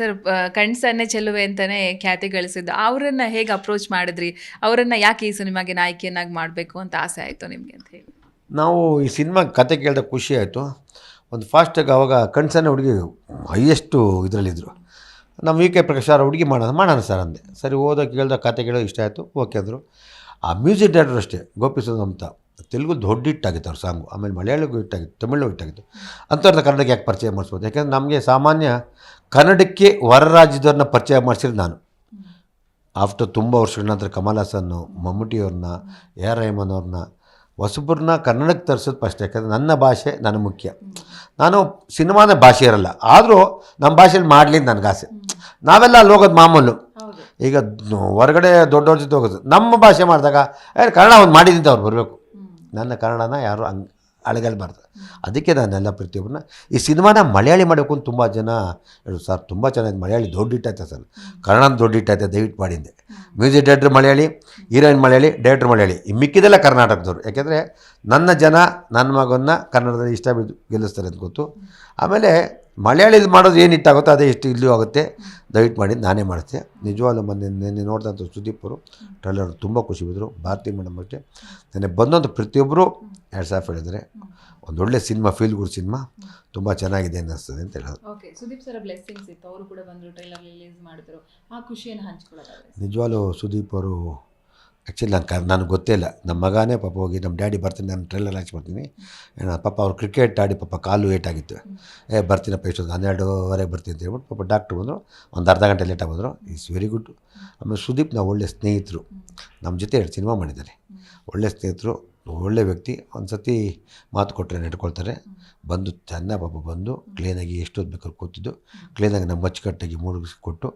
Sir ಕಣ್ಸನ್ನೇ ಚೆಲುವೆ ಅಂತಾನೆ ಖ್ಯಾತಿ ಗಳಿಸಿದ್ದು. ಅವರನ್ನ ಹೇಗೆ ಅಪ್ರೋಚ್ ಮಾಡಿದ್ರಿ? ಅವರನ್ನ ಯಾಕೆ ಈ ಸಿನಿಮಾಗೆ ನಾಯಕಿಯನ್ನಾಗಿ ಮಾಡಬೇಕು ಅಂತ ಆಸೆ ಆಯಿತು ನಿಮಗೆ ಅಂತ ಹೇಳಿ. ನಾವು ಈ ಸಿನಿಮಾ ಕತೆ ಕೇಳಿದ ಖುಷಿ ಆಯಿತು. ಒಂದು ಫಾಸ್ಟಾಗಿ ಅವಾಗ ಕಣ್ಸನ್ನ ಹುಡುಗಿ ಹೈಯೆಸ್ಟು ಇದರಲ್ಲಿದ್ದರು ನಮ್ಮ ವಿ ಕೆ ಪ್ರಕಾಶ್ ಹುಡುಗಿ ಮಾಡೋಣ ಮಾಡೋಣ ಸರ್ ಅಂದೆ. ಸರಿ ಓದೋ ಕೇಳ್ದ ಕತೆ ಕೇಳೋ ಇಷ್ಟ ಆಯಿತು, ಓಕೆ ಅಂದರು. ಆ ಮ್ಯೂಸಿಕ್ ಡೈರೆಕ್ಟರ್ ಅಷ್ಟೇ ಗೋಪಿಸೋದು ಅಂತ ತೆಲುಗು ದೊಡ್ಡ ಹಿಟ್ಟಾಗಿತ್ತು ಅವ್ರ ಸಾಂಗು. ಆಮೇಲೆ ಮಲಯಾಳಿಗೂ ಹಿಟ್ಟಾಗಿತ್ತು ತಮಿಳು ಹಿಟ್ಟಾಗಿತ್ತು ಅಂಥವ್ರದ್ದು ಕನ್ನಡಕ್ಕೆ ಯಾಕೆ ಪರಿಚಯ ಮಾಡಿಸ್ಬೋದು? ಯಾಕೆಂದರೆ ನಮಗೆ ಸಾಮಾನ್ಯ ಕನ್ನಡಕ್ಕೆ ಹೊರ ರಾಜ್ಯದವ್ರನ್ನ ಪರಿಚಯ ಮಾಡಿಸಿರೋದು ನಾನು. ಆಫ್ಟರ್ ತುಂಬ ವರ್ಷಗಳ ನಂತರ ಕಮಲ್ ಹಾಸನ್ನು ಮಮ್ಮೂಟಿಯವ್ರನ್ನ ಎ ಆರ್ ರೆಹಮಾನ್ ಅವ್ರನ್ನ ಹೊಸಬ್ರನ್ನ ಕನ್ನಡಕ್ಕೆ ತರಿಸೋದು ಫಸ್ಟ್ ಯಾಕಂದರೆ ನನ್ನ ಭಾಷೆ ನನ್ನ ಮುಖ್ಯ. ನಾನು ಸಿನಿಮಾನ ಭಾಷೆ ಇರಲ್ಲ ಆದರೂ ನಮ್ಮ ಭಾಷೆಯಲ್ಲಿ ಮಾಡಲಿ ನನಗೆ ಆಸೆ ನಾವೆಲ್ಲ ಅಲ್ಲಿ ಹೋಗೋದು ಮಾಮೂಲು. ಈಗ ಹೊರಗಡೆ ದೊಡ್ಡವ್ರ ಜೊತೆ ಹೋಗೋದು ನಮ್ಮ ಭಾಷೆ ಮಾಡಿದಾಗ ಕನ್ನಡ ಒಂದು ಮಾಡಿದ್ದಂತ ಅವ್ರು ಬರಬೇಕು. ನನ್ನ ಕನ್ನಡನ ಯಾರು ಹಂಗೆ ಅಳಗಲ್ಬಾರ್ದು ಅದಕ್ಕೆ ನಾನೆಲ್ಲ ಪ್ರತಿಯೊಬ್ಬನ ಈ ಸಿನಿಮಾನ ಮಲಯಾಳಿ ಮಾಡಬೇಕು ಅಂತ ತುಂಬ ಜನ ಹೇಳು, ಸರ್, ತುಂಬ ಚೆನ್ನಾಗಿ ಮಲಯಾಳಿ ದೊಡ್ಡ ಹಿಟ್ಟಾಯ್ತೆ ಸರ್? ಕನ್ನಡ ದೊಡ್ಡ ಹಿಟ್ಟಾಯ್ತೆ ದಯವಿಟ್ಟು ಮಾಡಿದ್ದೆ music director Malayali, heroine Malayali, director Malayali, ಈ ಮಿಕ್ಕಿದೆಲ್ಲ ಕರ್ನಾಟಕದವ್ರು. ಯಾಕೆಂದರೆ ನನ್ನ ಜನ, ನನ್ನ ಮಗನ್ನ ಕನ್ನಡದಲ್ಲಿ ಇಷ್ಟ ಬಿದ್ದು ಗೆಲ್ಲಿಸ್ತಾರೆ ಅಂತ ಗೊತ್ತು. ಆಮೇಲೆ ಮಲಯಾಳಿದು ಮಾಡೋದು ಏನು ಹಿಟ್ಟಾಗುತ್ತೋ ಅದೇ ಎಷ್ಟು ಇಲ್ಲೂ ಆಗುತ್ತೆ. ದಯವಿಟ್ಟು ಮಾಡಿ ನಾನೇ ಮಾಡ್ತೆ ನಿಜವಾಗ್ಲೂ ಮೊನ್ನೆ ನಿನ್ನೆ ನೋಡಿದಂಥ ಸುದೀಪ್ ಅವರು ಟ್ರೈಲರ್ ತುಂಬ ಖುಷಿ ಬಿದ್ದರು ಭಾರತಿ ಮೇಡಮ್ ಅಷ್ಟೇ. ನನಗೆ ಬಂದಂಥ ಪ್ರತಿಯೊಬ್ಬರು ಎರಡು ಸಾಫ್ ಹೇಳಿದರೆ ಒಂದೊಳ್ಳೆ ಸಿನಿಮಾ ಫೀಲ್ ಗುಡ್ ಸಿನಿಮಾ. ತುಂಬ ಚೆನ್ನಾಗಿದೆ ಅನ್ನಿಸ್ತದೆ ಅಂತ ಹೇಳೋದು. ಓಕೆ ಸುದೀಪ್ ಸರ್ ಬ್ಲೆಸ್ಸಿಂಗ್ಸ್ ಇತ್ತು. ಅವರು ಕೂಡ ಬಂದರು ಟ್ರೈಲರ್ ರಿಲೀಸ್ ಮಾಡಿದ್ರು. ಆ ಖುಷಿಯನ್ನು ಹಂಚ್ಕೊಳ್ಳೋದು ನಿಜವಾಗ್ಲೂ ಸುದೀಪ್ ಅವರು ಆ್ಯಕ್ಚುಲಿ ನಾನು ಕ ನನಗೆ ಗೊತ್ತೇ ಇಲ್ಲ. ನಮ್ಮ ಮಗನೇ ಪಾಪ ಹೋಗಿ ನಮ್ಮ ಡ್ಯಾಡಿ ಬರ್ತೀನಿ ನಾನು ಟ್ರೈಲರ್ ಏನೋ ಪಾಪ ಅವ್ರು ಕ್ರಿಕೆಟ್ ಆಡಿ ಪಾಪ ಕಾಲು ಏಟಾಗಿತ್ತು ಏ ಬರ್ತೀನಪ್ಪ ಇಷ್ಟೊಂದು ಹನ್ನೆರಡುವರೆಗೆ ಬರ್ತೀನಿ ಅಂತ ಹೇಳ್ಬಿಟ್ಟು ಪಾಪ ಡಾಕ್ಟ್ರು ಬಂದರು. ಒಂದು ಅರ್ಧ ಗಂಟೆ ಲೇಟಾಗಿ ಬಂದರು. ಈಸ್ ವೆರಿ ಗುಡ್ ಆಮೇಲೆ ಸುದೀಪ್ ನಾವು ಒಳ್ಳೆ ಸ್ನೇಹಿತರು. ನಮ್ಮ ಜೊತೆ ಎರಡು ಸಿನಿಮಾ ಮಾಡಿದ್ದಾರೆ. ಒಳ್ಳೆ ಸ್ನೇಹಿತರು ಒಳ್ಳೆ ವ್ಯಕ್ತಿ. ಒಂದು ಸತಿ ಮಾತು ಕೊಟ್ಟರೆ ನಡ್ಕೊಳ್ತಾರೆ ಬಂದು ಚೆನ್ನಾಗಿ ಪಾಪ ಬಂದು ಕ್ಲೀನಾಗಿ ಎಷ್ಟೊತ್ತು ಬೇಕಾದ್ರೂ ಕೂತಿದ್ದು. ಕ್ಲೀನಾಗಿ ನಮ್ಮ ಅಚ್ಚುಕಟ್ಟಾಗಿ ಮೂಡಿಸಿಕೊಟ್ಟು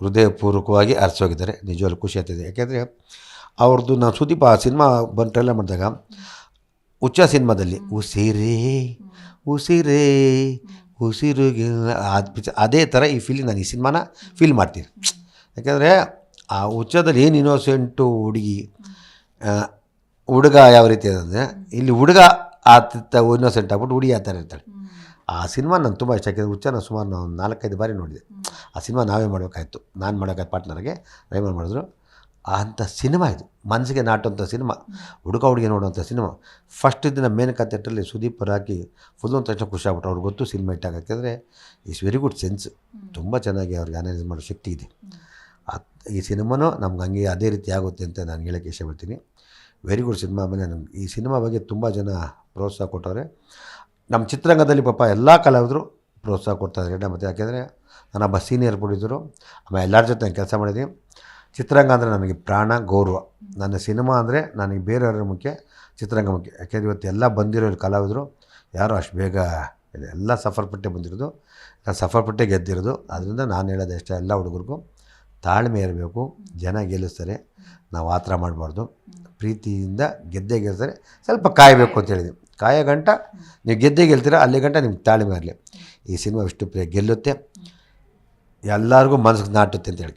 ಹೃದಯಪೂರ್ವಕವಾಗಿ ಅರ್ಸೋಗಿದ್ದಾರೆ. ನಿಜವಾಗ್ಲೂ ಖುಷಿ ಆಗ್ತಿದೆ ಯಾಕೆಂದರೆ ಅವ್ರದ್ದು ನಾನು ಸುದೀಪ ಆ ಸಿನಿಮಾ ಬಂದು ಟ್ರೈಲರ್ ಮಾಡಿದಾಗ ಹುಚ್ಚ ಸಿನಿಮಾದಲ್ಲಿ ಉಸಿರೇ ಉಸಿರೇ ಉಸಿರುಗೆ ಅದು ಥರ ಈ ಫೀಲಿಂಗ್ ನಾನು ಈ ಸಿನಿಮಾನ ಫೀಲ್ ಮಾಡ್ತೀನಿ. ಯಾಕೆಂದರೆ ಆ ಹುಚ್ಚದಲ್ಲಿ ಏನು ಇನ್ನೋಸೆಂಟು ಹುಡುಗಿ ಹುಡುಗ ಯಾವ ರೀತಿ ಅಂದರೆ ಇಲ್ಲಿ ಹುಡುಗ ಆತ ಇನ್ನೋಸೆಂಟ್ ಆಗ್ಬಿಟ್ಟು ಹುಡುಗಿ ಆ ಥರ ಇರ್ತಾಳೆ. ಆ ಸಿನಿಮಾ ನಾನು ತುಂಬ ಇಷ್ಟ ಯಾಕೆಂದರೆ ಹುಚ್ಚ ನಾನು ಸುಮಾರು ನಾವು ನಾಲ್ಕೈದು ಬಾರಿ ನೋಡಿದೆ. ಆ ಸಿನಿಮಾ ನಾವೇ ಮಾಡಬೇಕಾಯ್ತು. ನಾನು ಮಾಡೋಕ್ಕಾಯ್ತು ಪಾರ್ಟ್ನರ್ಗೆ ರೈಮನ್ ಮಾಡಿದ್ರು. ಅಂಥ ಸಿನಿಮಾ ಇದು. ಮನಸ್ಸಿಗೆ ನಾಟುವಂಥ ಸಿನಿಮಾ. ಹುಡುಗ ಹುಡುಗಿ ನೋಡುವಂಥ ಸಿನಿಮಾ. ಫಸ್ಟ್ ದಿನ ಮೇನ್ ಥಿಯೇಟ್ರಲ್ಲಿ ಸುದೀಪ್ ಹಾಕಿ ಫುಲ್ ಒಂದು ತಕ್ಷಣ ಖುಷಿ ಆಗ್ಬಿಟ್ರು. ಅವ್ರಿಗೆ ಗೊತ್ತು ಸಿನಿಮಾ ಇಟ್ಟಾಗ ಯಾಕೆಂದರೆ ಇಟ್ಸ್ ವೆರಿ ಗುಡ್ ಸೆನ್ಸ್ ತುಂಬ ಚೆನ್ನಾಗಿ ಅವ್ರಿಗೆ ಅನಲೈಸ್ ಮಾಡೋ ಶಕ್ತಿ ಇದೆ. ಈ ಸಿನಿಮಾನೂ ನಮ್ಗೆ ಹಂಗೆ ಅದೇ ರೀತಿ ಆಗುತ್ತೆ ಅಂತ ನಾನು ಹೇಳೋಕ್ಕೆ ಇಷ್ಟಪಡ್ತೀನಿ. ವೆರಿ ಗುಡ್ ಸಿನಿಮಾ ಮೇಲೆ ನಮ್ಗೆ. ಈ ಸಿನಿಮಾ ಬಗ್ಗೆ ತುಂಬ ಜನ ಪ್ರೋತ್ಸಾಹ ಕೊಟ್ಟವ್ರೆ. ನಮ್ಮ ಚಿತ್ರರಂಗದಲ್ಲಿ ಪಾಪ ಎಲ್ಲ ಕಲಾವಿದರು ಪ್ರೋತ್ಸಾಹ ಕೊಡ್ತಾಯಿದ್ದಾರೆ ಮತ್ತು ಯಾಕೆಂದರೆ ಬಸ್ ಸೀನಿಯರ್ ಪ್ರೊಡ್ಯೂಸರು ಆಮೇಲೆ ಎಲ್ಲರ ಜೊತೆ ನಾನು ಕೆಲಸ ಮಾಡಿದ್ದೀನಿ. ಚಿತ್ರರಂಗ ಅಂದರೆ ನನಗೆ ಪ್ರಾಣ, ಗೌರವ. ನನ್ನ ಸಿನಿಮಾ ಅಂದರೆ ನನಗೆ ಬೇರೆಯವ್ರ ಮುಖ್ಯ, ಚಿತ್ರರಂಗ ಮುಖ್ಯ. ಯಾಕೆಂದರೆ ಇವತ್ತು ಎಲ್ಲ ಬಂದಿರೋ ಕಲಾವಿದರು, ಯಾರೂ ಅಷ್ಟು ಬೇಗ ಎಲ್ಲ ಸಫರ್ಪಟ್ಟೆ ಬಂದಿರೋದು ನಾನು ಸಫರ್ಪಟ್ಟೆ ಗೆದ್ದಿರೋದು. ಅದರಿಂದ ನಾನು ಹೇಳೋದು ಅಷ್ಟೇ ಎಲ್ಲ ಹುಡುಗರಿಗೂ ತಾಳ್ಮೆ ಇರಬೇಕು, ಜನ ಗೆಲ್ಲಿಸ್ತಾರೆ, ನಾವು ಆ ಥರ ಮಾಡಬಾರ್ದು. ಪ್ರೀತಿಯಿಂದ ಗೆದ್ದೆ ಗೆಲ್ತಾರೆ. ಸ್ವಲ್ಪ ಕಾಯಬೇಕು ಅಂತ ಹೇಳಿದ್ವಿ ಕಾಯ ಗಂಟ, ನೀವು ಗೆದ್ದೇ ಗೆಲ್ತೀರ, ಅಲ್ಲಿ ಗಂಟ ನಿಮ್ಗೆ ತಾಳ್ಮೆ ಇರಲಿ. ಈ ಸಿನಿಮಾ ಇಷ್ಟು ಪ್ರಿಯ ಗೆಲ್ಲುತ್ತೆ. ಎಲ್ಲರಿಗೂ ಮನಸ್ಸಿಗೆ ನಾಟುತ್ತೆ ಅಂತ ಹೇಳಿ